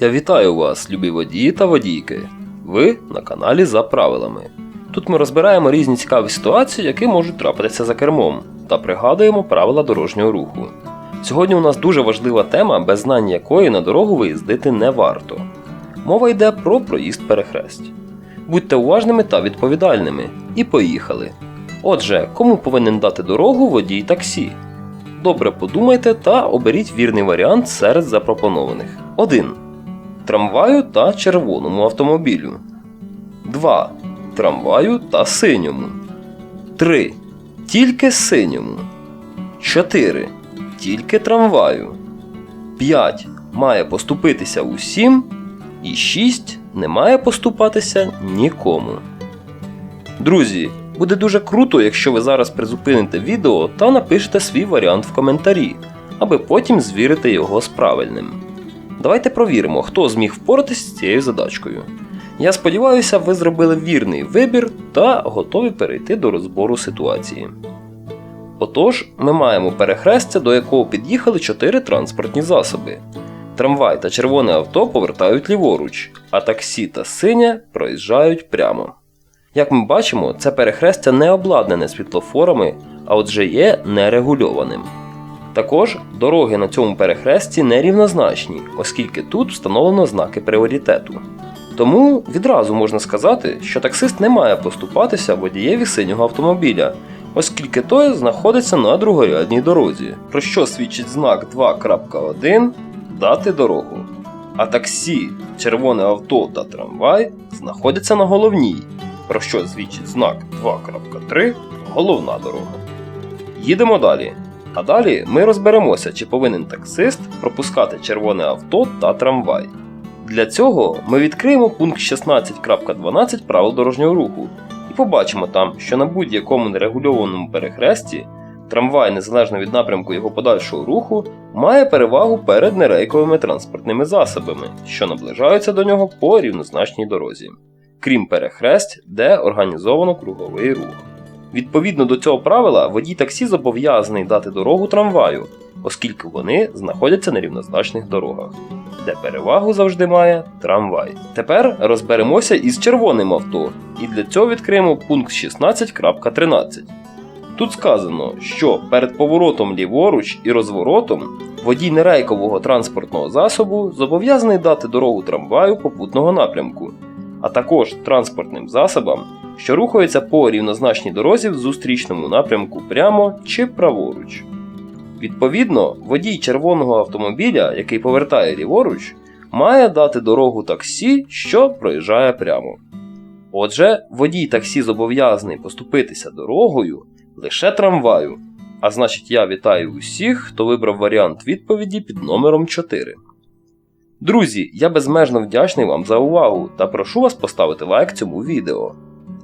Я вітаю вас, любі водії та водійки. Ви на каналі за правилами. Тут ми розбираємо різні цікаві ситуації, які можуть трапитися за кермом, та пригадуємо правила дорожнього руху. Сьогодні у нас дуже важлива тема, без знання якої на дорогу виїздити не варто. Мова йде про проїзд перехресть. Будьте уважними та відповідальними. І поїхали. Отже, кому повинен дати дорогу водій таксі? Добре подумайте та оберіть вірний варіант серед запропонованих. 1. Трамваю та червоному автомобілю. 2. Трамваю та синьому. 3. Тільки синьому. 4. Тільки трамваю. 5. Має поступитися усім. І 6. Не має поступатися нікому. Друзі, буде дуже круто, якщо ви зараз призупините відео та напишете свій варіант в коментарі, аби потім звірити його з правильним. Давайте провіримо, хто зміг впоратись з цією задачкою. Я сподіваюся, ви зробили вірний вибір та готові перейти до розбору ситуації. Отож, ми маємо перехрестя, до якого під'їхали чотири транспортні засоби. Трамвай та червоне авто повертають ліворуч, а таксі та синє проїжджають прямо. Як ми бачимо, це перехрестя не обладнане світлофорами, а отже є нерегульованим. Також дороги на цьому перехресті нерівнозначні, оскільки тут встановлено знаки пріоритету. Тому відразу можна сказати, що таксист не має поступатися водієві синього автомобіля, оскільки той знаходиться на другорядній дорозі, про що свідчить знак 2.1 дати дорогу. А таксі, червоне авто та трамвай знаходяться на головній, про що свідчить знак 2.3 головна дорога. Їдемо далі. А далі ми розберемося, чи повинен таксист пропускати червоне авто та трамвай. Для цього ми відкриємо пункт 16.12 правил дорожнього руху і побачимо там, що на будь-якому нерегульованому перехресті трамвай, незалежно від напрямку його подальшого руху, має перевагу перед нерейковими транспортними засобами, що наближаються до нього по рівнозначній дорозі, крім перехресть, де організовано круговий рух. Відповідно до цього правила, водій таксі зобов'язаний дати дорогу трамваю, оскільки вони знаходяться на рівнозначних дорогах, де перевагу завжди має трамвай. Тепер розберемося із червоним авто, і для цього відкриємо пункт 16.13. Тут сказано, що перед поворотом ліворуч і розворотом водій нерейкового транспортного засобу зобов'язаний дати дорогу трамваю попутного напрямку, а також транспортним засобам, що рухаються по рівнозначній дорозі в зустрічному напрямку прямо чи праворуч. Відповідно, водій червоного автомобіля, який повертає ліворуч, має дати дорогу таксі, що проїжджає прямо. Отже, водій таксі зобов'язаний поступитися дорогою лише трамваю. А значить, я вітаю усіх, хто вибрав варіант відповіді під номером 4. Друзі, я безмежно вдячний вам за увагу та прошу вас поставити лайк цьому відео.